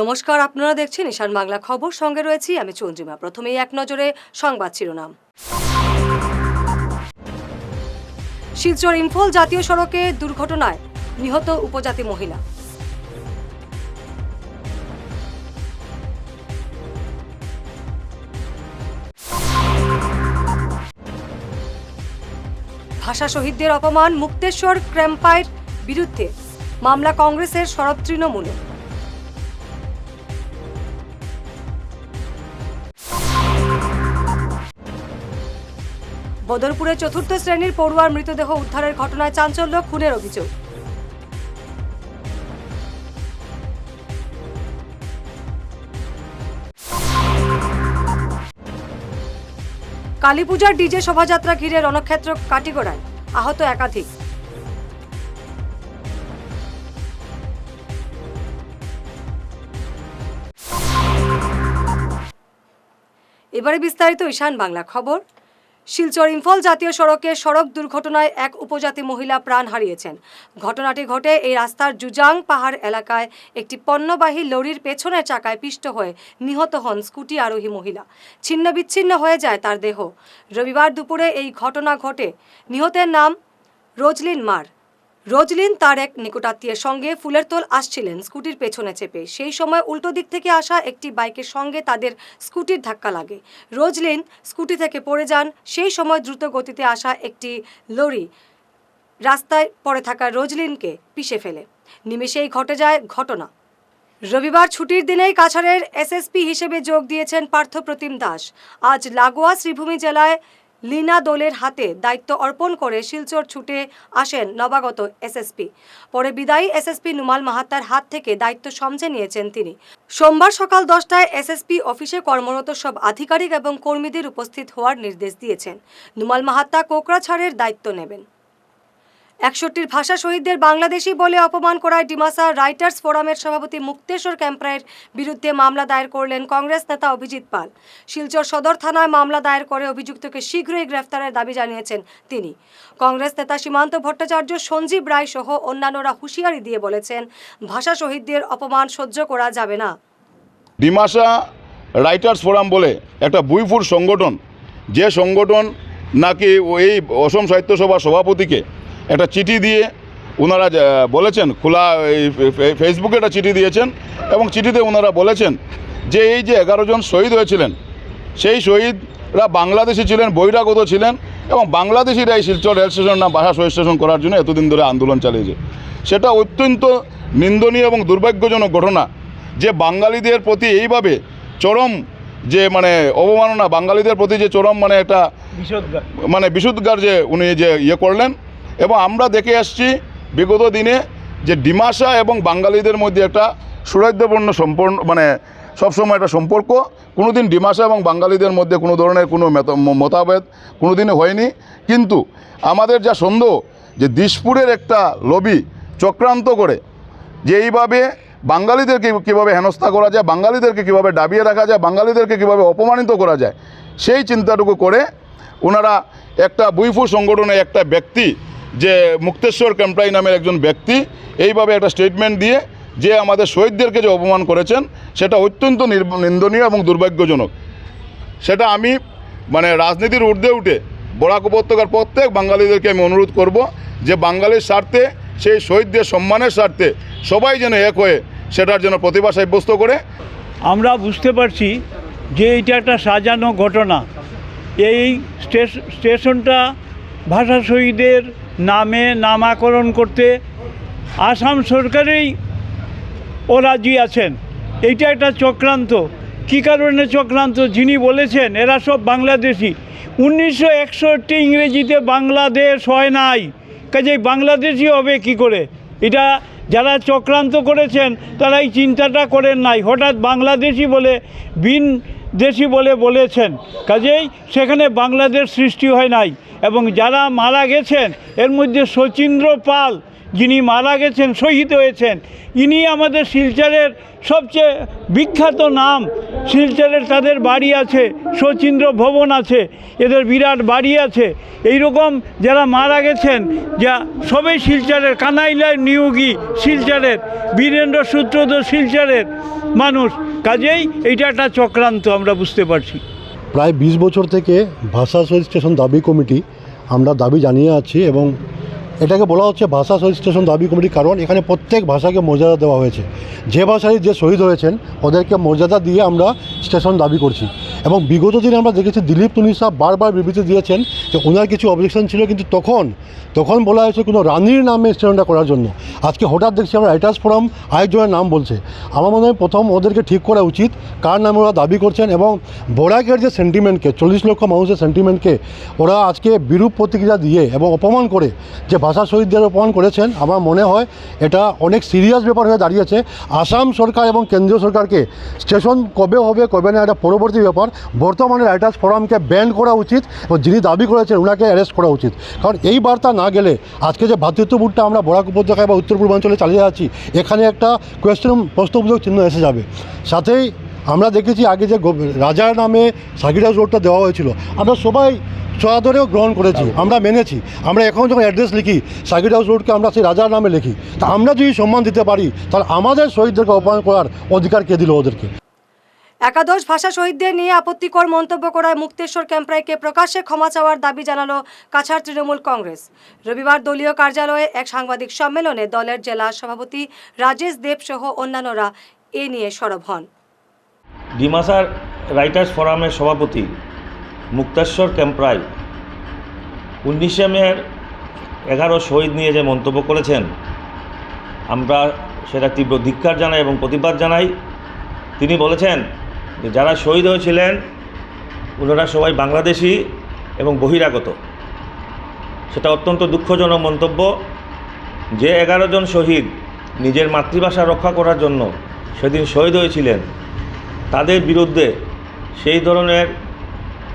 নমস্কার, আপনারা দেখছেন ঈশান বাংলা খবর। সঙ্গে রয়েছি আমি চন্দ্রিমা। প্রথমেই এক নজরে সংবাদ শিরোনাম। শিলচর ইম্ফল জাতীয় সড়কে দুর্ঘটনায় নিহত উপজাতি মহিলা। ভাষা শহীদদের অপমান, মুক্তেশ্বর ক্র্যাম্পায়ের বিরুদ্ধে মামলা কংগ্রেসের সরব তৃণমূলে বদরপুরে চতুর্থ শ্রেণির পড়ুয়ার মৃতদেহ উদ্ধারের ঘটনায় চাঞ্চল্য, খুনের অভিযোগ। কালীপূজার ডিজে শোভাযাত্রা ঘিরে রণক্ষেত্র কাটিগড়ায়, আহত একাধিক। এবারে বিস্তারিত ঈশান বাংলা খবর। শিলচর ইম্ফল জাতীয় সড়কে সড়ক দুর্ঘটনায় এক উপজাতি মহিলা প্রাণ হারিয়েছেন। ঘটনাটি ঘটে এই রাস্তার জুজাং পাহাড় এলাকায় একটি পণ্যবাহী লরির পেছনের চাকায় পিষ্ট হয়ে নিহত হন স্কুটি আরোহী মহিলা। ছিন্ন বিচ্ছিন্ন হয়ে যায় তার দেহ। রবিবার দুপুরে এই ঘটনা ঘটে। নিহতের নাম রোজলিন মার। রোজলিন তার এক নিকটাত্মীয়ের সঙ্গে ফুলের তোল আসছিলেন স্কুটির পেছনে চেপে। সেই সময় উল্টো দিক থেকে আসা একটি বাইকের সঙ্গে তাদের স্কুটির ধাক্কা লাগে। রোজলিন স্কুটি থেকে পড়ে যান। সেই সময় দ্রুত গতিতে আসা একটি লরি রাস্তায় পড়ে থাকা রোজলিনকে পিষে ফেলে। নিমেষেই ঘটে যায় ঘটনা। রবিবার ছুটির দিনেই কাছাড়ের এসএসপি হিসেবে যোগ দিয়েছেন পার্থপ্রতিম দাস। আজ লাগোয়া শ্রীভূমি জেলায় লীনা দোলের হাতে দায়িত্ব অর্পণ করে শিলচর ছুটে আসেন নবাগত এসএসপি। পরে বিদায়ী এসএসপি নুমাল মাহাত্তার হাত থেকে দায়িত্ব সমঝে নিয়েছেন তিনি। সোমবার সকাল দশটায় এসএসপি অফিসে কর্মরত সব আধিকারিক এবং কর্মীদের উপস্থিত হওয়ার নির্দেশ দিয়েছেন। নুমাল মাহাত্তা কোকরাছাড়ের দায়িত্ব নেবেন। একষট্টির ভাষা শহীদদের বাংলাদেশি বলে অপমান করায় ডিমাসা রাইটার্স ফোরামের সভাপতি মুক্তেশ্বর ক্যাম্পরায়ের বিরুদ্ধে মামলা দায়ের করলেন কংগ্রেস নেতা অভিজিৎ পাল। শিলচর সদর থানায় মামলা দায়ের করে অভিযুক্তকে শীঘ্রই গ্রেফতারের দাবি জানিয়েছেন তিনি। কংগ্রেস নেতা সীমান্ত ভট্টাচার্য সঞ্জীব রায় সহ অন্যান্যরা হুঁশিয়ারি দিয়ে বলেছেন, ভাষা শহীদদের অপমান সহ্য করা যাবে না। ডিমাসা রাইটার্স ফোরাম বলে একটা বুইফুর সংগঠন, যে সংগঠন নাকি এই অসম সাহিত্য সভার সভাপতিকে একটা চিঠি দিয়ে ওনারা বলেছেন খোলা এই ফেসবুকে একটা চিঠি দিয়েছেন এবং চিঠিতে ওনারা বলেছেন যে এই যে এগারো জন শহীদ হয়েছিলেন সেই শহীদরা বাংলাদেশি ছিলেন বহিরাগত ছিলেন এবং বাংলাদেশিরা এই শিলচর রেল স্টেশন না ভাষা শহীদ স্টেশন করার জন্য এতদিন ধরে আন্দোলন চালিয়েছে। সেটা অত্যন্ত নিন্দনীয় এবং দুর্ভাগ্যজনক ঘটনা যে বাঙালিদের প্রতি এইভাবে চরম যে মানে অবমাননা বাঙালিদের প্রতি যে চরম মানে একটা মানে বিশুদ্ধার যে উনি যে ইয়ে করলেন এবং আমরা দেখে আসছি বিগত দিনে যে ডিমাসা এবং বাঙালিদের মধ্যে একটা সুরাধ্যপূর্ণ সম্পূর্ণ মানে সবসময় একটা সম্পর্ক। কোনোদিন ডিমাসা এবং বাঙালিদের মধ্যে কোনো ধরনের কোনো মতাভেদ কোনোদিনই হয়নি। কিন্তু আমাদের যা সন্দেহ যে দিশপুরের একটা লবি চক্রান্ত করে যে এইভাবে বাঙালিদেরকে কীভাবে হেনস্থা করা যায়, বাঙালিদেরকে কীভাবে ডাবিয়ে রাখা যায়, বাঙালিদেরকে কীভাবে অপমানিত করা যায়, সেই চিন্তাটুকু করে ওনারা একটা বুইফু সংগঠনে একটা ব্যক্তি যে মুক্তেশ্বর ক্যাম্পরাই নামের একজন ব্যক্তি এইভাবে একটা স্টেটমেন্ট দিয়ে যে আমাদের শহীদদেরকে যে অপমান করেছেন, সেটা অত্যন্ত নিন্দনীয় এবং দুর্ভাগ্যজনক। সেটা আমি মানে রাজনীতির ঊর্ধ্বে উঠে বরাক উপত্যকার প্রত্যেক বাঙালিদেরকে আমি অনুরোধ করব যে বাঙালির স্বার্থে, সেই শহীদদের সম্মানের স্বার্থে সবাই যেন এক হয়ে সেটার জন্য প্রতিভা সাব্যস্ত করে। আমরা বুঝতে পারছি যে এটা একটা সাজানো ঘটনা। এই স্টেশ- স্টেশনটা ভাষা শহীদের নামে নামাকরণ করতে আসাম সরকারেই ও রাজি আছেন। এইটা একটা চক্রান্ত। কী কারণে চক্রান্ত? যিনি বলেছেন, এরা সব বাংলাদেশি। উনিশশো একষট্টি ইংরেজিতে বাংলাদেশ হয় নাই। কাজেই বাংলাদেশি হবে কি করে? এটা যারা চক্রান্ত করেছেন তারা এই চিন্তাটা করেন নাই। হঠাৎ বাংলাদেশি বলে বিন দেশি বলে বলেছেন। কাজেই সেখানে বাংলাদেশ সৃষ্টি হয় নাই। এবং যারা মারা গেছেন, এর মধ্যে শচীন্দ্র পাল যিনি মারা গেছেন, শহীদ হয়েছেন, ইনি আমাদের শিলচরের সবচেয়ে বিখ্যাত নাম। শিলচরের তাদের বাড়ি আছে, শচীন্দ্র ভবন আছে, এদের বিরাট বাড়ি আছে। এই রকম যারা মারা গেছেন, যা সবাই শিলচরের, কানাইলার নিয়োগী শিলচরের, বীরেন্দ্র সূত্রধর শিলচরের মানুষ। কাজেই এইটা একটা চক্রান্ত, আমরা বুঝতে পারছি। প্রায় বিশ বছর থেকে ভাষা স্টেশন দাবি কমিটি আমরা দাবি জানিয়ে আছি এবং এটাকে বলা হচ্ছে ভাষা শহীদ স্টেশন দাবি কমিটি কারণ। এখানে প্রত্যেক ভাষাকে মর্যাদা দেওয়া হয়েছে। যে ভাষায় যে শহীদ হয়েছেন, ওদেরকে মর্যাদা দিয়ে আমরা স্টেশন দাবি করছি। এবং বিগত দিনে আমরা দেখেছি দিলীপ তুনি সাহ বারবার বিবৃতি দিয়েছেন যে ওনার কিছু অবজেকশন ছিল, কিন্তু তখন তখন বলা হয়েছে কোনো রানীর নামে স্টেশনটা করার জন্য। আজকে হঠাৎ দেখছি আমরা রাইটার্স ফোরাম আরেকজনের নাম বলছে। আমার মনে হয় প্রথম ওদেরকে ঠিক করা উচিত কার নামে ওরা দাবি করছেন এবং বরাকের যে সেন্টিমেন্টকে চল্লিশ লক্ষ মানুষের সেন্টিমেন্টকে ওরা আজকে বিরূপ প্রতিক্রিয়া দিয়ে এবং অপমান করে যে ভাষা শহীদদের অপমান করেছেন, আমার মনে হয় এটা অনেক সিরিয়াস ব্যাপার হয়ে দাঁড়িয়েছে। আসাম সরকার এবং কেন্দ্রীয় সরকারকে স্টেশন কবে হবে, কবে না, এটা পরবর্তী ব্যাপার। বর্তমানে রাইটার্স ফোরামকে ব্যান করা উচিত এবং যিনি দাবি করেছেন ওনাকে অ্যারেস্ট করা উচিত। কারণ এই বার্তা না গেলে আজকে যে ভ্রাতৃত্ববোধটা আমরা বরাক উপত্যকায় বা উত্তর পূর্বাঞ্চলে চালিয়ে যাচ্ছি, এখানে একটা কোয়েশ্চেন প্রশ্নবোধক চিহ্ন এসে যাবে। সাথেই আমরা দেখেছি আগে যে রাজার নামে সাকির হাউস রোডটা দেওয়া হয়েছিল। আমরা সবাই সয়াদরেও গ্রহণ করেছি আমরা মেনেছি। আমরা এখন যখন অ্যাড্রেস লিখি সাকির হাউস রোডকে আমরা সেই রাজার নামে লিখি তা আমরা যদি সম্মান দিতে পারি তাহলে আমাদের শহীদদেরকে অপমান করার অধিকার কে দিল ওদেরকে? একাদশ ভাষা শহীদদের নিয়ে আপত্তিকর মন্তব্য করায় মুক্তেশ্বর ক্যাম্পরাইকে প্রকাশ্যে ক্ষমা চাওয়ার দাবি জানালো কাছাড় তৃণমূল কংগ্রেস। রবিবার দলীয় কার্যালয়ে এক সাংবাদিক সম্মেলনে দলের জেলা সভাপতি রাজেশ দেব সহ অন্যান্যরা এ নিয়ে সরব হন। ডিমাসার রাইটার্স ফোরামের সভাপতি মুক্তেশ্বর ক্যাম্পরাই উনিশে মের এগারো শহীদ নিয়ে যে মন্তব্য করেছেন, আমরা সেটা তীব্র ধিক্কার জানাই এবং প্রতিবাদ জানাই। তিনি বলেছেন যে যারা শহীদ হয়েছিলেন ওনারা সবাই বাংলাদেশি এবং বহিরাগত। সেটা অত্যন্ত দুঃখজনক মন্তব্য। যে এগারো জন শহীদ নিজের মাতৃভাষা রক্ষা করার জন্য সেদিন শহীদ হয়েছিলেন তাদের বিরুদ্ধে সেই ধরনের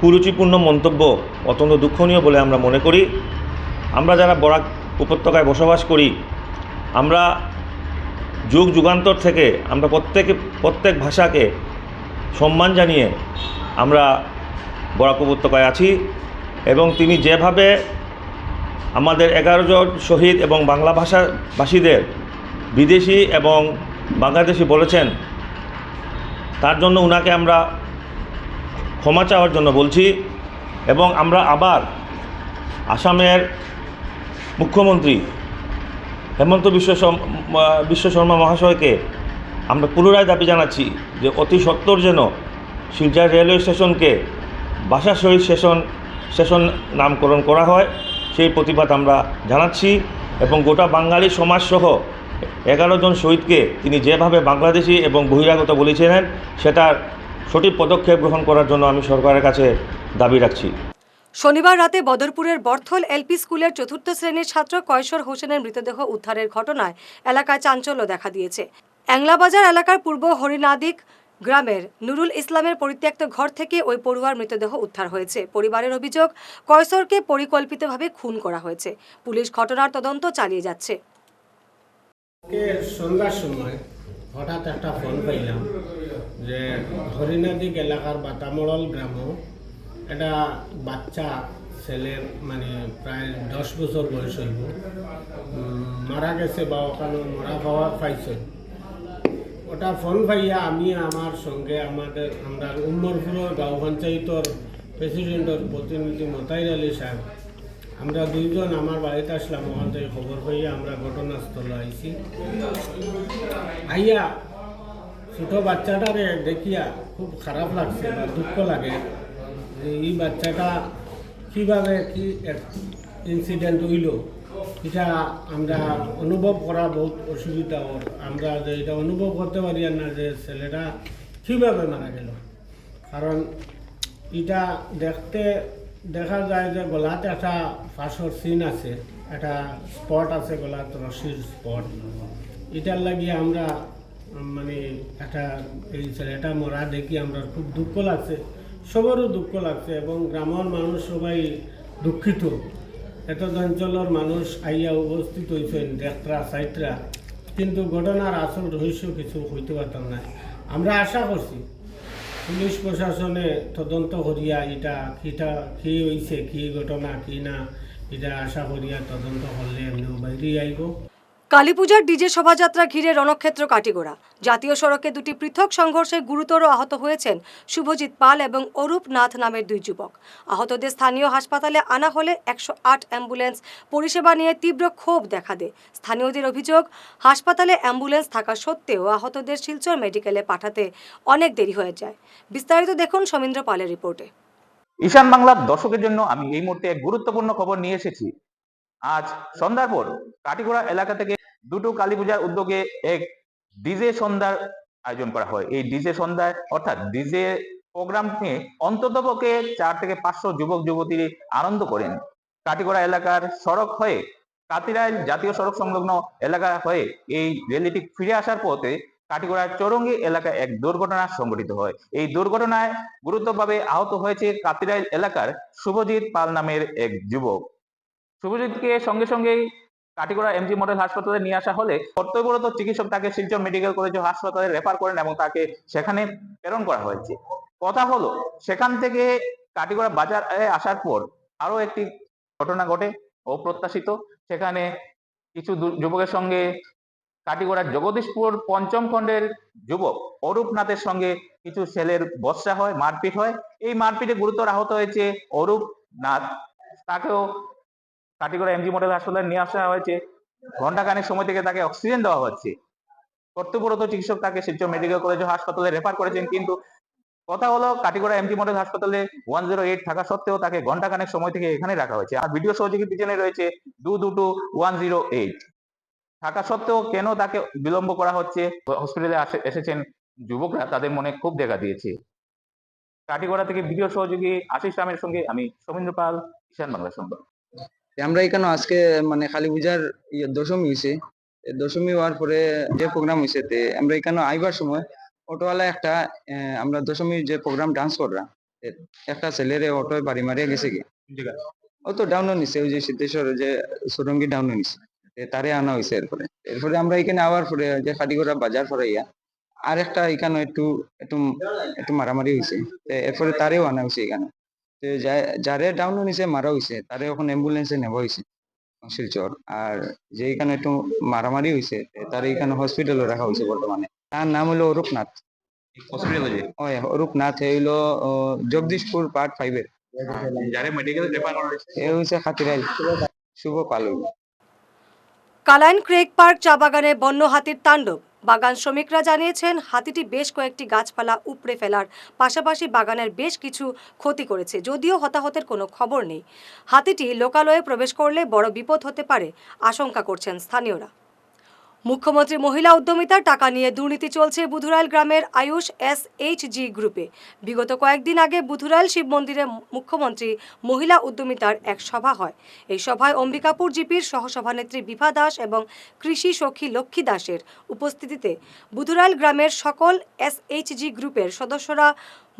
কুরুচিপূর্ণ মন্তব্য অত্যন্ত দুঃখনীয় বলে আমরা মনে করি। আমরা যারা বরাক উপত্যকায় বসবাস করি, আমরা যুগ যুগান্তর থেকে আমরা প্রত্যেকে, প্রত্যেক ভাষাকে সম্মান জানিয়ে আমরা বরাক উপত্যকায় আছি এবং তিনি যেভাবে আমাদের এগারো জন শহীদ এবং বাংলা ভাষাভাষীদের বিদেশি এবং বাংলাদেশি বলেছেন তার জন্য উনাকে আমরা ক্ষমা চাওয়ার জন্য বলছি এবং আমরা আবার আসামের মুখ্যমন্ত্রী হেমন্ত বিশ্ব বিশ্ব শর্মা মহাশয়কে আমরা পুনরায় দাবি জানাচ্ছি যে অতি সত্বর যেন শিলচর রেলওয়ে স্টেশনকে ভাষা শহীদ স্টেশন স্টেশন নামকরণ করা হয়, সেই প্রতিবাদ আমরা জানাচ্ছি এবং গোটা বাঙালি সমাজসহ এগারো জন শহীদকে তিনি যেভাবে বাংলাদেশি এবং বহিরাগত বলেছিলেন সেটার সঠিক পদক্ষেপ গ্রহণ করার জন্য আমি সরকারের কাছে দাবি রাখছি। শনিবার রাতে বদরপুরের বর্থল এলপি স্কুলের চতুর্থ শ্রেণির ছাত্র কয়শোর হোসেনের মৃতদেহ উদ্ধারের ঘটনায় এলাকায় চাঞ্চল্য দেখা দিয়েছে। অ্যাংলাবাজার এলাকার পূর্ব হরিনাদিক গ্রামের নুরুল ইসলামের পরিত্যক্ত ঘর থেকে ওই পড়ুয়ার মৃতদেহ উদ্ধার হয়েছে। পরিবারের অভিযোগ কয়সরকে পরিকল্পিতভাবে খুন করা হয়েছে। পুলিশ ঘটনার তদন্ত চালিয়ে যাচ্ছে। সন্ধ্যার সময় হঠাৎ একটা ফোন পাইলাম যে হরিণাদিক এলাকার বাতামড়ল গ্রাম একটা বাচ্চা ছেলের মানে প্রায় দশ বছর বয়স হইব মারা গেছে বা ওখানে মরা পাওয়া পাইছে। ওটা ফোন পাইয়া আমি আমার সঙ্গে আমাদের, আমরা উম্মরপুর গাঁও পঞ্চায়েতর প্রেসিডেন্টর প্রতিনিধি মতাইর আলী সাহেব আমরা দুইজন, আমার বাড়িতে আসলাম, ওখান থেকে খবর পাইয়া আমরা ঘটনাস্থলে আইছি। আইয়া ছোট বাচ্চাটারে দেখিয়া খুব খারাপ লাগছে বা দুঃখ লাগে যে এই বাচ্চাটা কীভাবে কি ইনসিডেন্ট হইল। এটা আমরা অনুভব করা বহুত অসুবিধা ওর। আমরা যে এটা অনুভব করতে পারি না যে ছেলেটা কীভাবে মারা গেল। কারণ এটা দেখতে দেখা যায় যে গলাত একটা ফাঁসর সিন আছে, একটা স্পট আছে গলাত রশির স্পট। এটার লাগিয়ে আমরা মানে একটা এই মরা দেখি আমরা খুব দুঃখ লাগছে, সবারও দুঃখ লাগছে এবং গ্রামের মানুষ সবাই দুঃখিত। এত অঞ্চলের মানুষ আইয়া উপস্থিত হয়েছেন দেখরা সাইটরা কিন্তু ঘটনার আসল রহস্য কিছু হইতে পারতাম না। আমরা আশা করছি পুলিশ প্রশাসনে তদন্ত করিয়া এটা কিটা, কি হয়েছে কি ঘটনা, কি না এটা আশা করিয়া তদন্ত করলে এমনি বাইরে আইব কালীপূজার ডিজে শোভাযাত্রা ঘিরে রণক্ষেত্র কাটিগোড়া। জাতীয় সড়কে দুটি পৃথক সংঘর্ষে গুরুতর আহত হয়েছেন শুভজিৎ পাল এবং অরূপ নাথ নামের দুই যুবক। আহতদের স্থানীয় হাসপাতালে আনা হলে একশো আট অ্যাম্বুলেন্স পরিষেবা নিয়ে তীব্র ক্ষোভ দেখা দেয়। স্থানীয়দের অভিযোগ, হাসপাতালে অ্যাম্বুলেন্স থাকা সত্ত্বেও আহতদের শিলচর মেডিকেলে পাঠাতে অনেক দেরি হয়ে যায়। বিস্তারিত দেখুন সমীন্দ্র পালের রিপোর্টে। ঈশান বাংলার দর্শকের জন্য আমি এই মুহূর্তে এক গুরুত্বপূর্ণ খবর নিয়ে এসেছি। আজ সন্ধ্যার পর কাটিগোড়া এলাকা থেকে দুটো কালী পূজার উদ্যোগে এক ডিজে সন্ধ্যার আয়োজন করা হয়। এই ডিজে সন্ধ্যায় অর্থাৎ ডিজে প্রোগ্রাম নিয়ে অন্তত পক্ষে চার থেকে পাঁচশো যুবক যুবতী আনন্দ করেন। কাটিগোড়া এলাকার সড়ক হয়ে কাতিরাইল জাতীয় সড়ক সংলগ্ন এলাকা হয়ে এই রেলিটি ফিরে আসার পথে কাটিগোড়ার চৌরঙ্গি এলাকায় এক দুর্ঘটনা সংঘটিত হয়। এই দুর্ঘটনায় গুরুতরভাবে আহত হয়েছে কাতিরাইল এলাকার শুভজিৎ পাল নামের এক যুবক। শুভজিৎকে সঙ্গে সঙ্গেই কাটিগড়া এমজি মডেল হাসপাতালে নিয়ে আসা হলে কর্তব্যরত চিকিৎসক তাকে শিলচর মেডিকেল কলেজ হাসপাতালে রেফার করেন এবং তাকে সেখানে প্রেরণ করা হয়েছে। কথা হলো, সেখান থেকে কাটিগড়া বাজারে আসার পর আরও একটি ঘটনা ঘটে অপ্রত্যাশিত। সেখানে কিছু যুবকের সঙ্গে কাটিগড়ার জগদীশপুর পঞ্চম খণ্ডের যুবক অরূপ নাথের সঙ্গে কিছু ছেলের বর্ষা হয়, মারপিট হয়। এই মারপিটে গুরুতর আহত হয়েছে অরূপ নাথ তাকেও কাটিগড়া এমজি মডেল হাসপাতালে নিয়ে আসা হয়েছে। ঘণ্টা ঘন্টাখানেক সময় থেকে তাকে অক্সিজেন দেওয়া হচ্ছে। কর্তব্যরত চিকিৎসক তাকে শিলচর মেডিকেল কলেজ হাসপাতালে রেফার করেছেন, কিন্তু কথা হলো কাটিগড়া এমজি মডেল হাসপাতালে ওয়ান জিরো এইট থাকা সত্ত্বেও তাকে ঘণ্টা ঘন্টাখানেক সময় থেকে এখানে রাখা হয়েছে। আর ভিডিও সহযোগী পিছনে রয়েছে দু দুটো ওয়ান জিরো এইট থাকা সত্ত্বেও কেন তাকে বিলম্ব করা হচ্ছে? হসপিটালে এসেছেন যুবকরা, তাদের মনে খুব দেখা দিয়েছে। কাটিগড়া থেকে ভিডিও সহযোগী আশিস রামের সঙ্গে আমি সৌমেন্দ্র পাল, ঈশান বাংলা সংবাদ। আমরা এখানে আজকে মানে কালী পূজার দশমী হয়েছে দশমী হওয়ার পরে যে প্রোগ্রাম হয়েছে তে আমরা এখানে আইবার সময় অটোওয়ালা একটা আমরা দশমীর যে প্রোগ্রাম ডান্স কররা একটা ছেলেরে অটোয় বাড়ি মারিয়া গেছে কি ও তো ডাউনও নিছে ওই যে সিদ্ধেশ্বর যে সুরঙ্গি ডাউনও নিছে তারে আনা হয়েছে এরপরে। এরপরে আমরা এখানে আবার পরে যে খাটিগড়া বাজার ফরাইয়া আর একটা এখানে একটু একটু একটু মারামারি হয়েছে এরপরে তারেও আনা হয়েছে এখানে যারে ডাউন নিছে মারা হয়েছে তারে এখন অ্যাম্বুলেন্সে নেওয়া হয়েছে শিলচর আর যে এখানে একটু মারামারি হয়েছে তার এখানে হসপিটালে রাখা হয়েছে বর্তমানে। তার নাম হলো অরূপ নাথ হসপিটালে ওই অরূপ নাথ হইল জগদীশপুর পার্ট ফাইভের যারে মেডিকেল রেফার করা হয়েছে এ হচ্ছে খাতিরাইল। শুভ পাল। কালাইন ক্রেক পার্ক চা বাগানে বন্য হাতির তাণ্ডব। বাগান শ্রমিকরা জানিয়েছেন, হাতিটি বেশ কয়েকটি গাছপালা উপড়ে ফেলার পাশাপাশি বাগানের বেশ কিছু ক্ষতি করেছে, যদিও হতাহতের কোনো খবর নেই। হাতিটি লোকালয়ে প্রবেশ করলে বড় বিপদ হতে পারে, আশঙ্কা করছেন স্থানীয়রা। মুখ্যমন্ত্রী মহিলা উদ্যমিতার টাকা নিয়ে দুর্নীতি চলছে বুধুরাইল গ্রামের আয়ুষ এস এইচ জি গ্রুপে। বিগত কয়েকদিন আগে বুধুরাইল শিব মন্দিরে মুখ্যমন্ত্রী মহিলা উদ্যমিতার এক সভা হয়। এই সভায় অম্বিকাপুর জিপির সহসভানেত্রী বিভা দাস এবং কৃষি সখী লক্ষ্মী দাসের উপস্থিতিতে বুধুরাইল গ্রামের সকল এস এইচ জি গ্রুপের সদস্যরা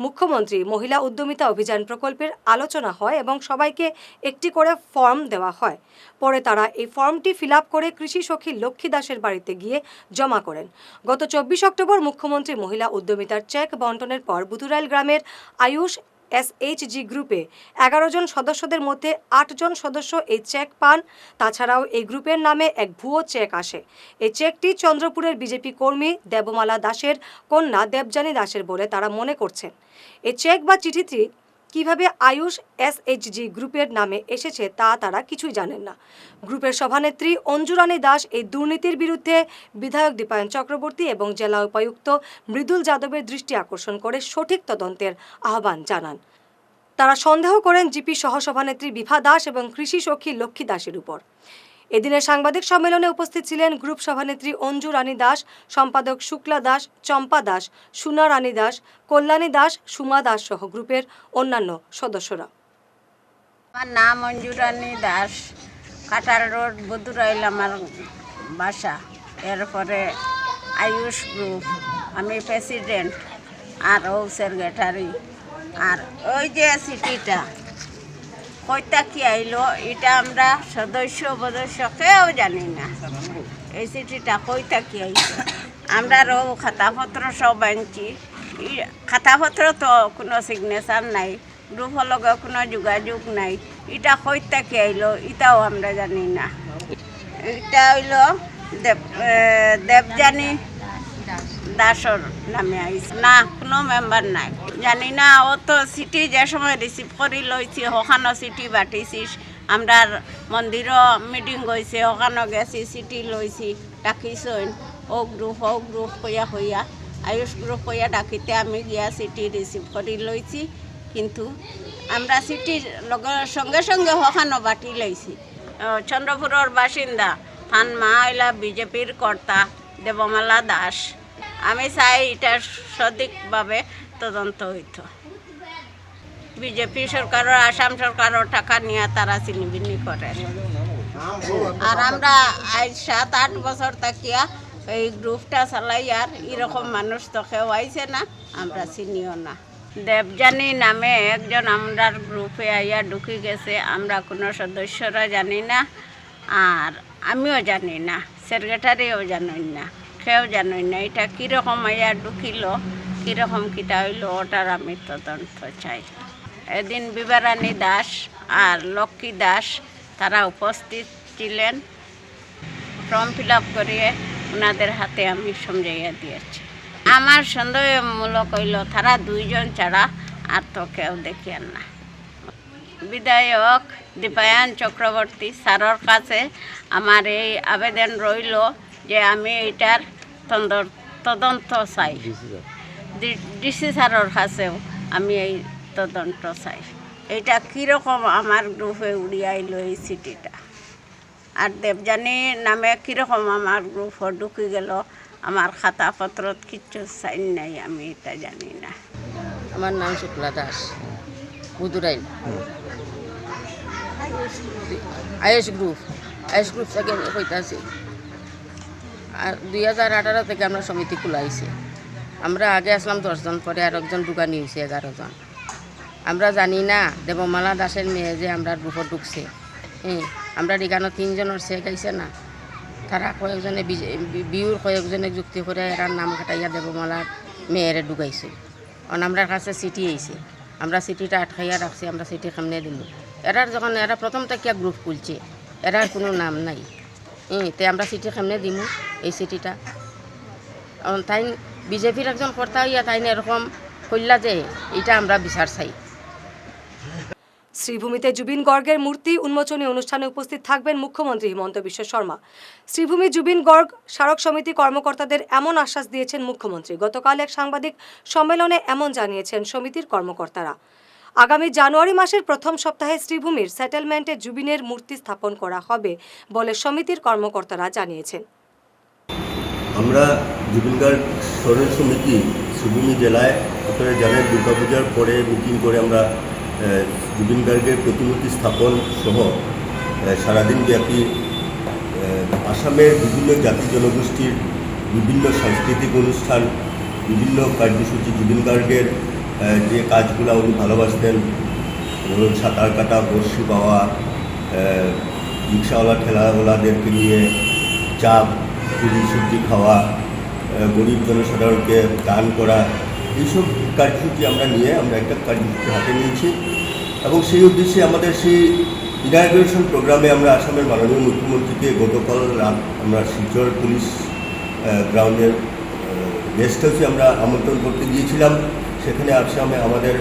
মুখ্যমন্ত্রী মহিলা উদ্যমিতা অভিযান প্রকল্পের আলোচনা হয় এবং সবাইকে একটি করে ফর্ম দেওয়া হয়। পরে তারা এই ফর্মটি ফিল করে কৃষি সখী লক্ষ্মী দাসের বাড়িতে গিয়ে জমা করেন। গত চব্বিশ অক্টোবর মুখ্যমন্ত্রী মহিলা উদ্যমিতার চেক বন্টনের পর বুধুরাইল গ্রামের আয়ুষ এসএইচজি গ্রুপে এগারো জন সদস্যদের মধ্যে আটজন সদস্য এই চেক পান। তাছাড়াও এই গ্রুপের নামে এক ভুয়ো চেক আসে। এই চেকটি চন্দ্রপুরের বিজেপি কর্মী দেবমালা দাসের, কন্যা দেবজানী দাসের বলে তারা মনে করছেন। এই চেক বা চিঠিটি কীভাবে আয়ুষ এসএইচজি গ্রুপের নামে এসেছে তা তারা কিছুই জানেন না। গ্রুপের সভানেত্রী অঞ্জুরানী দাস এই দুর্নীতির বিরুদ্ধে বিধায়ক দীপায়ন চক্রবর্তী এবং জেলা উপায়ুক্ত মৃদুল যাদবের দৃষ্টি আকর্ষণ করে সঠিক তদন্তের আহ্বান জানান। তারা সন্দেহ করেন জিপি সহসভানেত্রী বিভা দাস এবং কৃষি সখী লক্ষ্মী দাসের উপর। এদিনের সাংবাদিক সম্মেলনে উপস্থিত ছিলেন গ্রুপ সভানেত্রী অঞ্জু রানী দাস, সম্পাদক শুক্লা দাস, চম্পা দাস, সুনা রানী দাস, কল্যাণী দাস, সুমা দাস সহ গ্রুপের অন্যান্য সদস্যরা। আমার নাম মঞ্জুরানী দাস। কাটার রোড বদুরাইল আমার বাসা। এরপরে আয়ুষ গ্রুপ। আমি প্রেসিডেন্ট আর ও সেক্রেটারি আর ওই যে সিটিটা কইটা কি আইলো এটা আমরা সদস্য সদস্য কেউ জানি না। এই চিঠিটা কইটা কি আইলো আমরা রো খাতাপত্র সব আনছি। খাতাপত্র তো কোনো সিগনেচার নাই গ্রুপের লগে কোনো যোগাযোগ নাই। এটা কইটা কি আইলো এটাও আমরা জানি না। এটা হইল দেব এ, দেবযানী দাসর নামে আইছে। না, কোনো মেম্বার নাই। জানি না, ও তো সিটি যে সময় রিসিভ করি লইছি ওখানো সিটি বাটিছিস আমরা মন্দিরও মিটিং গেছে ওখানো গেছি সিটি লইছি ডাকিছইন ও গ্রুপ ও গ্রুপ হইয়া হইয়া, আয়ুষ গ্রুপ হইয়া ডাকিতে আমি গিয়া সিটি রিসিভ করি লইছি। কিন্তু আমরা লগৰ সঙ্গে সঙ্গে ওখানো বাটি লইছি। চন্দ্রপুরের বাসিন্দা থান মা হইলা বিজেপির কর্তা, দেবমালা দাস। আমি চাই এটা সঠিকভাবে তদন্ত হইত। বিজেপি সরকারের আসাম সরকারও টাকা নিয়ে তারা চিনিবিনি করে। আর আমরা আজ সাত, আট বছর তাকিয়া এই গ্রুপটা চালাই আর এরকম মানুষ তো কেউ আইছে না, আমরা চিনিও না। দেবযানী নামে একজন আমরার গ্রুপে আইয়া ঢুকে গেছে, আমরা কোনো সদস্যরা জানি না, আর আমিও জানি না, সেক্রেটারিও জানি না। কেউ জানি না, এটা কীরকম আয়া ঢুকিল, কীরকম কিটা হইল, ওটার আমি তদন্ত চাই। এদিন বিবারানী দাস আর লক্ষ্মী দাস তারা উপস্থিত ছিলেন। ফর্ম ফিল আপ করিয়ে ওনাদের হাতে আমি সমঝাইয়া দিয়েছি। আমার সন্দেহমূলক হইল, তারা দুইজন ছাড়া আর তো কেউ দেখিয়ান না। বিধায়ক দীপায়ন চক্রবর্তী স্যারের কাছে আমার এই আবেদন রইল যে আমি এটার তন্দর- তদন্ত চাই। ডিসি স্যারের কাছেও আমি এই তদন্ত চাই। এটা কীরকম আমার গ্রুপে উড়িয়াইল এই সিটিটা আর দেবযানী নামে কীরকম আমার গ্রুপ ঢুকি গেল। আমার খাতাপত্রত কিচ্ছু সাইন নাই আমি এটা জানি না। আমার নাম শুক্লা দাস। বুদুরাইল আয়ুষ গ্রুপ আয়ুষ গ্রুপ থেকে কইতাছি দুই হাজার আঠারো থেকে আমরা সমিতি খোলাইছে। আমরা আগে আসলাম দশজন, পরে আর একজন দোকানি হয়েছে এগারো জন আমরা জানি না, দেবমালা দাসের মেয়ে যে আমরা গ্রুপত ঢুকছে। হ্যাঁ আমরা এখানে তিনজনের চেক আইছে না? তারা কয়েকজনে বিউর কয়েকজনে যুক্তি করে এরার নাম কাটাইয়া দেবমালার মেয়েরে ঢুকাইছে। অন, আমরার কাছে সিটি আইছে আমরা সিটিটা আটকাইয়া রাখছি আমরা সিটি সামনে দিল। এরার যখন এরা প্রথম থেকে গ্রুপ খুলছে। এরার কোনো নাম নাই। তে আমরা সিটি সামনে দিমু, এই সিটিটা। তাই বিজেপির একজন কর্তা হইয়া তাই এরকম কইলা যে এটা আমরা বিচার চাই। শ্রীভূমিতে জুবিন গর্গের মূর্তি উন্মোচনী অনুষ্ঠানে উপস্থিত থাকবেন মুখ্যমন্ত্রী হিমন্ত বিশ্ব শর্মা। শ্রীভূমি জুবিন গর্গ, স্মারক সমিতি কর্মকর্তাদের এমন আশ্বাস দিয়েছেন মুখ্যমন্ত্রী। গতকাল এক সাংবাদিক সম্মেলনে এমন জানিয়েছেন সমিতির কর্মকর্তারা। আগামী জানুয়ারি মাসের প্রথম সপ্তাহে শ্রীভূমির সেটেলমেন্টে জুবিনের মূর্তি স্থাপন করা হবে বলে সমিতির কর্মকর্তারা জানিয়েছেন। আমরা জুবিন গার্গ স্মরণ সমিতি সুভূমি জেলায় আপনারা জানেন দুর্গাপূজার পরে মিটিং করে আমরা জুবিন প্রতিমূর্তি স্থাপন সহ সারাদিন ব্যাপী আসামের বিভিন্ন জাতি জনগোষ্ঠীর বিভিন্ন সাংস্কৃতিক অনুষ্ঠান বিভিন্ন কার্যসূচি জুবিন গার্গের আহ, যে কাজগুলো উনি ভালোবাসতেন, ধরুন সাঁতার কাটা বর্ষি পাওয়া রিক্সাওয়ালা, ঠেলাওয়ালাদেরকে নিয়ে চা, পুরি, সবজি খাওয়া গরিব জনসাধারণকে দান করা, এইসব কার্যসূচি আমরা নিয়ে আমরা একটা কার্যসূচি হাতে নিয়েছি। এবং সেই উদ্দেশ্যে আমাদের সেই ইনাগ্রেশন প্রোগ্রামে আমরা আসামের মাননীয় মুখ্যমন্ত্রীকে গতকাল রাত আমরা শিলচর পুলিশ গ্রাউন্ডের গেস্ট হাউসে আমরা আমন্ত্রণ করতে গিয়েছিলাম। সেখানে আসামে আমাদের,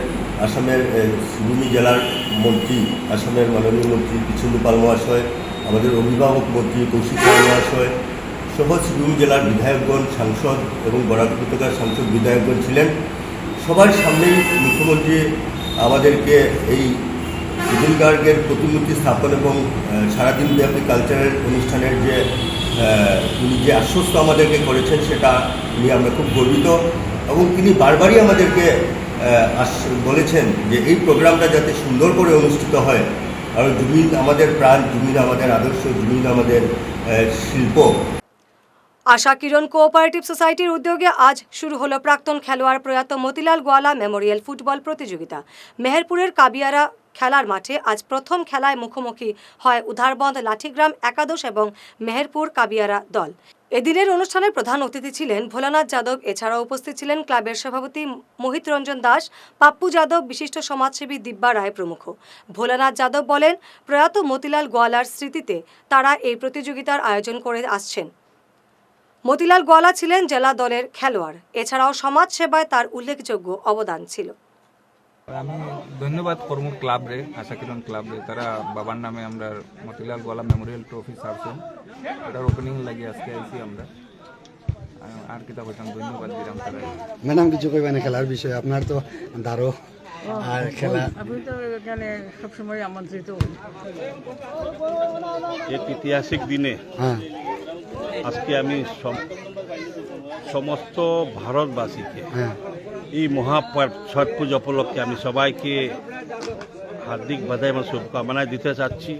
আসামের সিঙ্গুনি জেলার মন্ত্রী, আসামের মাননীয় মন্ত্রী পিছুন্দু পাল মহাশয়, আমাদের অভিভাবক মন্ত্রী কৌশিক পাল মহাশয় সহ সিঙ্গুম জেলার বিধায়কগণ, সাংসদ এবং বরাক উপত্যকার সাংসদ বিধায়কগণ ছিলেন। সবার সামনেই মুখ্যমন্ত্রী আমাদেরকে এই জুবিন গার্গের প্রতিমূর্তি স্থাপন এবং সারাদিন ব্যাপী কালচারের অনুষ্ঠানের যে উনি যে আশ্বস্ত আমাদেরকে করেছেন সেটা নিয়ে আমরা খুব গর্বিত। এবং তিনি বারবারই আমাদেরকে বলেছেন যে এই প্রোগ্রামটা যাতে সুন্দর করে অনুষ্ঠিত হয়। কারণ জুবিন আমাদের প্রাণ জুবিন আমাদের আদর্শ জুবিন আমাদের শিল্প। আশা কিরণ কোঅপারেটিভ সোসাইটির উদ্যোগে আজ শুরু হলো প্রাক্তন খেলোয়াড় প্রয়াত মতিলাল গোয়ালা মেমোরিয়াল ফুটবল প্রতিযোগিতা। মেহেরপুরের কাবিয়ারা খেলার মাঠে আজ প্রথম খেলায় মুখোমুখি হয় উধারবন্দ লাঠিগ্রাম, একাদশ এবং মেহেরপুর কাবিয়ারা দল। এদিনের অনুষ্ঠানের প্রধান অতিথি ছিলেন ভোলানাথ যাদব, এছাড়াও উপস্থিত ছিলেন ক্লাবের সভাপতি মোহিত রঞ্জন দাস, পাপ্পু যাদব, বিশিষ্ট সমাজসেবী দিব্যা রায় প্রমুখ। ভোলানাথ যাদব বলেন, প্রয়াত মতিলাল গোয়ালার স্মৃতিতে তারা এই প্রতিযোগিতার আয়োজন করে আসছেন। মতিলাল গোয়ালা ছিলেন জেলা দলের খেলোয়াড়, এছাড়াও সমাজ সেবায় তার উল্লেখযোগ্য অবদান ছিল। আমি ধন্যবাদ করমু ক্লাব রে আশা কিরণ ক্লাব রে। তারা বাবার নামে আমরা মতিলাল গোয়ালা মেমোরিয়াল ট্রফি ছাড়ছেন। এটার ওপেনিং লাগি আজকে আইছি আমরা। আর- কিতা কইতাম? ধন্যবাদ দিলাম তারা। ম্যাডাম কিছু কইবেন খেলার বিষয়ে? আপনার তো দারো আর খেলা আপনি তো এখানে সবসময় আমন্ত্রিত। এক ঐতিহাসিক দিনে হ্যাঁ। আজকে আমি সম- সমস্ত ভারতবাসীকে হ্যাঁ। এই মহাপর্ব ছট পুজো উপলক্ষে আমি সবাইকে হার্দিক বাধাই এবং শুভকামনা দিতে চাচ্ছি।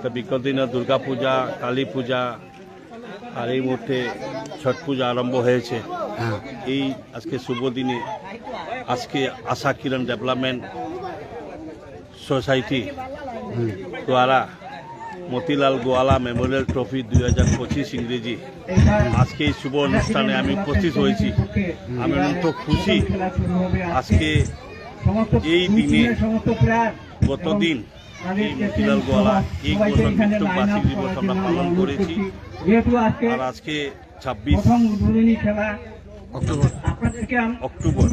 তো বিগত দিনে দুর্গা পূজা কালী পূজা আর এই মুহূর্তে ছট পূজা আরম্ভ হয়েছে। হ্যাঁ এই আজকে শুভ দিনে আজকে আশা কিরণ ডেভেলপমেন্ট সোসাইটি দ্বারা মতিলাল গোয়ালা মেমোরিয়াল ট্রফি দুই হাজার পঁচিশ ইংরেজি। আজকে এই শুভ অনুষ্ঠানে আমি উপস্থিত হয়েছি। আমি অত্যন্ত খুশি। আজকে এই দিনে গতদিন এই মতিলাল গোয়ালা এই মৃত্যু বার্ষিক দিবস আমরা পালন করেছি। আর আজকে ছাব্বিশ অক্টোবর। অক্টোবর।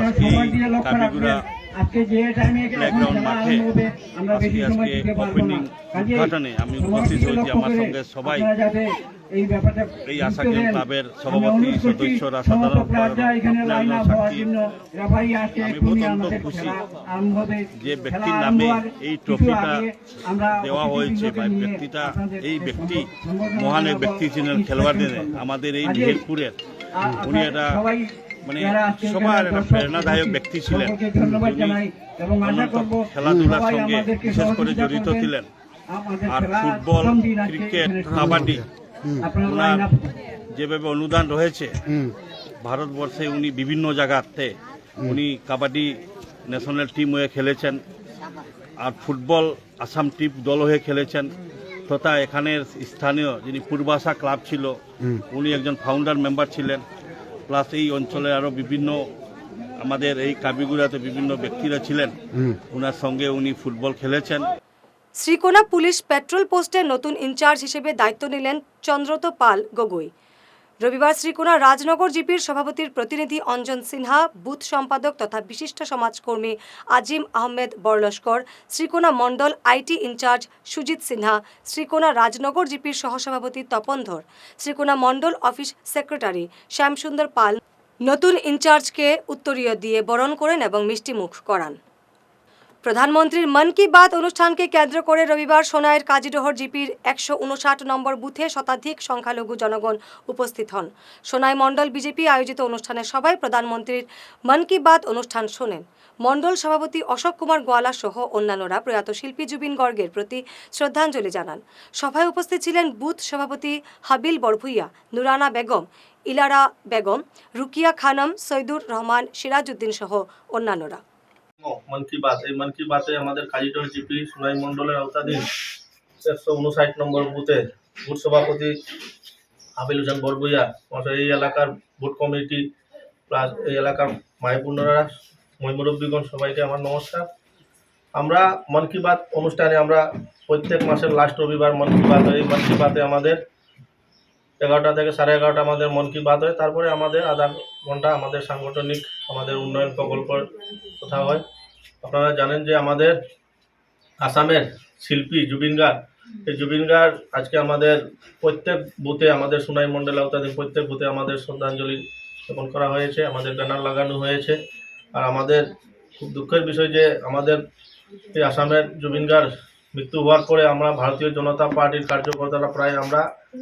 আজকে এই কাবিগুড়া প্লেগ্রাউন্ড মাঠে আজকে আজকে ওপেনিং উদ্ঘাটনে আমি উপস্থিত হয়েছি আমার সঙ্গে সবাই। এই আশা কেন্দ্র ক্লাবের সভাপতি সদস্যরা সাধারণ আমি অত্যন্ত খুশি যে ব্যক্তির নামে এই ট্রফিটা দেওয়া হয়েছে বা ব্যক্তিটা এই ব্যক্তি মহান ব্যক্তি ছিলেন খেলোয়াড়দের আমাদের এই মেহেরপুরের উনি একটা মানে সবার একটা প্রেরণাদায়ক ব্যক্তি ছিলেন। খেলাধুলার সঙ্গে বিশেষ করে জড়িত ছিলেন। আর ফুটবল ক্রিকেট কাবাডি ওনার যেভাবে অনুদান রয়েছে ভারতবর্ষে উনি বিভিন্ন জায়গাতে উনি কাবাডি ন্যাশনাল টিম হয়ে খেলেছেন আর ফুটবল আসাম টিম দল হয়ে খেলেছেন। তথা এখানের স্থানীয় যিনি পূর্বাশা ক্লাব ছিল উনি একজন ফাউন্ডার মেম্বার ছিলেন। প্লাস এই অঞ্চলে আরও বিভিন্ন আমাদের এই কাবিগুড়াতে বিভিন্ন ব্যক্তিরা ছিলেন। ওনার সঙ্গে উনি ফুটবল খেলেছেন। শ্রীকোনা পুলিশ পেট্রোল পোস্টের নতুন ইনচার্জ হিসেবে দায়িত্ব নিলেন চন্দ্রত পাল গগৈ। রবিবার শ্রীকোনা রাজনগর জিপির সভাপতির প্রতিনিধি অঞ্জন সিনহা, বুথ সম্পাদক তথা বিশিষ্ট সমাজকর্মী আজিম আহমেদ বরলস্কর শ্রীকোনা মণ্ডল আইটি ইনচার্জ সুজিত সিনহা, শ্রীকোনা রাজনগর জিপির সহসভাপতি তপন ধর, শ্রীকোনা মণ্ডল অফিস সেক্রেটারি শ্যামসুন্দর পাল নতুন ইনচার্জকে উত্তরীয় দিয়ে বরণ করেন এবং মিষ্টিমুখ করান। প্রধানমন্ত্রীর মন কি বাত অনুষ্ঠানকে কেন্দ্র করে রবিবার সোনাইয়ের কাজীডোহর জিপির একশো উনষাট নম্বর বুথে শতাধিক সংখ্যালঘু জনগণ উপস্থিত হন। সোনাই মণ্ডল বিজেপি আয়োজিত অনুষ্ঠানে সবাই প্রধানমন্ত্রীর মন কি বাত অনুষ্ঠান শোনেন। মণ্ডল সভাপতি অশোক কুমার গোয়ালা সহ অন্যান্যরা প্রয়াত শিল্পী জুবিন গর্গের প্রতি শ্রদ্ধাঞ্জলি জানান। সভায় উপস্থিত ছিলেন বুথ সভাপতি হাবিল বরভুইয়া, নুরানা বেগম, ইলারা বেগম, রুকিয়া খানম, সৈদুর রহমান, সিরাজউদ্দিন সহ অন্যান্যরা। মন বাত, এই মন বাতে আমাদের কাজীটর জিপি সুনাই মণ্ডলের আওতাধীন একশো উনষাট নম্বর বুথে বুথ সভাপতি আবিল হোসেন বরবইয়া এই এলাকার বুথ কমিটি প্লাস এই এলাকার মাইপুর্ণরা মহিমুরব্বীগণ সবাইকে আমার নমস্কার। আমরা মন কি বাত অনুষ্ঠানে আমরা প্রত্যেক মাসের লাস্ট রবিবার মন কি বাত, এই মন কি বাতে আমাদের এগারোটা থেকে সাড়ে এগারোটা আমাদের মন কি বাদ হয়। তারপরে আমাদের আধা ঘণ্টা আমাদের সাংগঠনিক, আমাদের উন্নয়ন প্রকল্পের কথা হয়। আপনারা জানেন যে আমাদের আসামের শিল্পী জুবিন গার্গ, এই জুবিন গার্গ আজকে আমাদের প্রত্যেক বুথে, আমাদের সুনাই মণ্ডল আওতাধীন প্রত্যেক বুথে আমাদের শ্রদ্ধাঞ্জলি জ্ঞাপন করা হয়েছে, আমাদের ব্যানার লাগানো হয়েছে। আর আমাদের খুব দুঃখের বিষয় যে আমাদের এই আসামের জুবিন গার্গ মৃত্যু হওয়ার পরে আমরা ভারতীয় জনতা পার্টির কার্যকর্তারা প্রায় আমরা,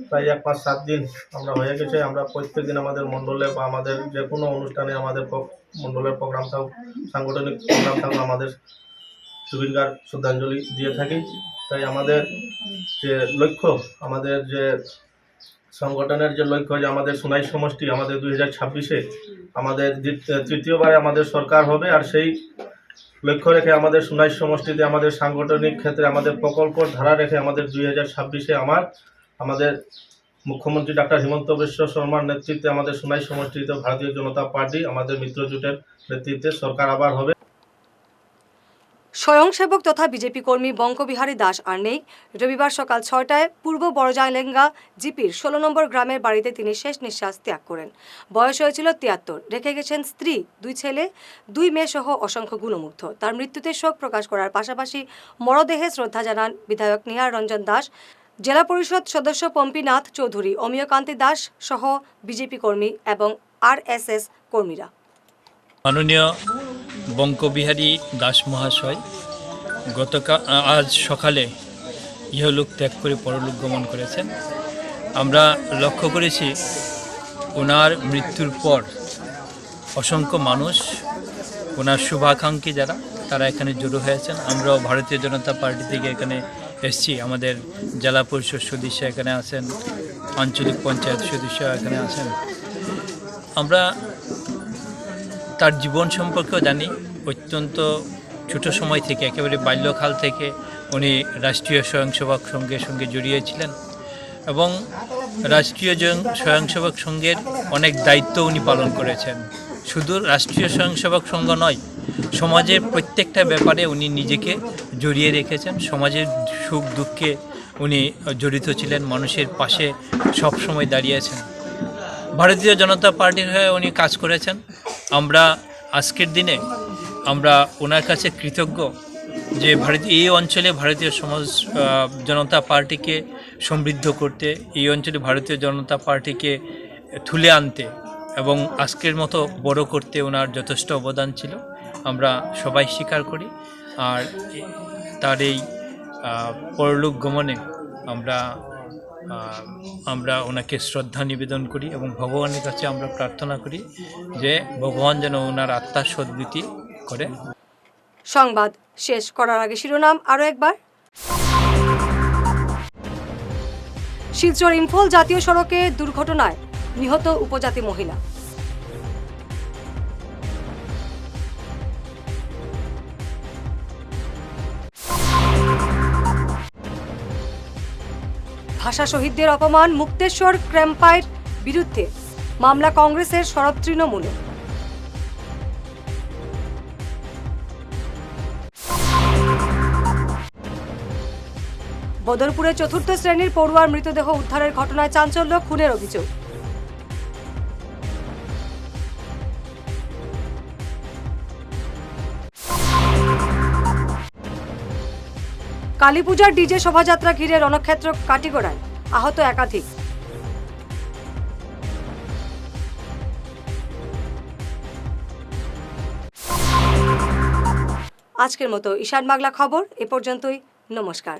প্রায় এক পাঁচ সাত দিন আমরা হয়ে গেছে। আমরা প্রত্যেক দিন আমাদের মণ্ডলে বা আমাদের যে কোনো অনুষ্ঠানে আমাদের মণ্ডলের প্রোগ্রাম থাকুক সাংগঠনিক প্রোগ্রাম থাকুক আমাদের জুবিন গার্গ শ্রদ্ধাঞ্জলি দিয়ে থাকি। তাই আমাদের যে লক্ষ্য, আমাদের যে সংগঠনের যে লক্ষ্য যে আমাদের সোনাই সমষ্টি আমাদের দুই হাজার ছাব্বিশে আমাদের তৃতীয়বারে আমাদের সরকার হবে আর সেই লক্ষ্য রেখে আমাদের সুনাই সমষ্টিতে, আমাদের সাংগঠনিক ক্ষেত্রে, আমাদের প্রকল্প ধারা রেখে আমাদের দুই হাজার ছাব্বিশে আমার, আমাদের মুখ্যমন্ত্রী ডাক্তার হিমন্ত বিশ্ব শর্মার নেতৃত্বে আমাদের সুনাই সমষ্টিতে ভারতীয় জনতা পার্টি, আমাদের মিত্র জোটের নেতৃত্বে সরকার আবার হবে। স্বয়ংসেবক তথা বিজেপি কর্মী বঙ্কবিহারী দাস আর নেই। রবিবার সকাল ছয়টায় পূর্ব বড়জাইলেঙ্গা জিপির ষোলো নম্বর গ্রামের বাড়িতে তিনি শেষ নিঃশ্বাস ত্যাগ করেন। বয়স হয়েছিল তিয়াত্তর। রেখে গেছেন স্ত্রী, দুই ছেলে, দুই মেয়ে সহ অসংখ্য গুণমুগ্ধ। তার মৃত্যুতে শোক প্রকাশ করার পাশাপাশি মরদেহে শ্রদ্ধা জানান বিধায়ক নিহার রঞ্জন দাস, জেলা পরিষদ সদস্য পম্পীনাথ চৌধুরী অমিয়কান্তি দাস সহ বিজেপি কর্মী এবং আরএসএস কর্মীরা। মাননীয় বঙ্কবিহারী দাস মহাশয় গতকাল আজ সকালে ইহলোক ত্যাগ করে পরলোক গমন করেছেন। আমরা লক্ষ্য করেছি, ওনার মৃত্যুর পর অসংখ্য মানুষ, ওনার শুভাকাঙ্ক্ষী যারা, তারা এখানে জড়ো হয়েছেন। আমরাও ভারতীয় জনতা পার্টি থেকে এখানে এসছি। আমাদের জেলা পরিষদ সদস্য এখানে আছেন, আঞ্চলিক পঞ্চায়েত সদস্য এখানে আছেন। আমরা তার জীবন সম্পর্কেও জানি। অত্যন্ত ছোট সময় থেকে, একেবারে বাল্যকাল থেকে উনি রাষ্ট্রীয় স্বয়ংসেবক সংঘের সঙ্গে জড়িয়েছিলেন এবং রাষ্ট্রীয় স্বয়ংসেবক সংঘের অনেক দায়িত্ব উনি পালন করেছেন। শুধু রাষ্ট্রীয় স্বয়ংসেবক সংঘ নয়, সমাজের প্রত্যেকটা ব্যাপারে উনি নিজেকে জড়িয়ে রেখেছেন। সমাজের সুখ দুঃখে উনি জড়িত ছিলেন, মানুষের পাশে সব সময় দাঁড়িয়েছেন ভারতীয় জনতা পার্টির হয়ে উনি কাজ করেছেন। আমরা আজকের দিনে আমরা ওনার কাছে কৃতজ্ঞ যে ভারতীয় এই অঞ্চলে ভারতীয় সমাজ জনতা পার্টিকে সমৃদ্ধ করতে, এই অঞ্চলে ভারতীয় জনতা পার্টিকে তুলে আনতে এবং আজকের মতো বড় করতে ওনার যথেষ্ট অবদান ছিল। আমরা সবাই স্বীকার করি। আর তার এই পরলোক গমনে আমরা আমরা ওনাকে শ্রদ্ধা নিবেদন করি এবং ভগবানের কাছে আমরা প্রার্থনা করি যে ভগবান যেন ওনার আত্মার সদ্বৃতি করে। সংবাদ শেষ করার আগে শিরোনাম আরও একবার। শিলচর ইম্ফল জাতীয় সড়কে দুর্ঘটনায় নিহত উপজাতি মহিলা। ভাষা শহীদদের অপমান, মুক্তেশ্বর ক্র্যাম্পায়ের বিরুদ্ধে মামলা কংগ্রেসের শরৎ তৃণমূলে বদরপুরে চতুর্থ শ্রেণির পড়ুয়ার মৃতদেহ উদ্ধারের ঘটনায় চাঞ্চল্য, খুনের অভিযোগ। কালীপূজার ডিজে শোভাযাত্রা ঘিরে রণক্ষেত্র কাটিগড়ায়, আহত একাধিক। আজকের মতো ঈশান বাংলা খবর, এ পর্যন্তই, নমস্কার।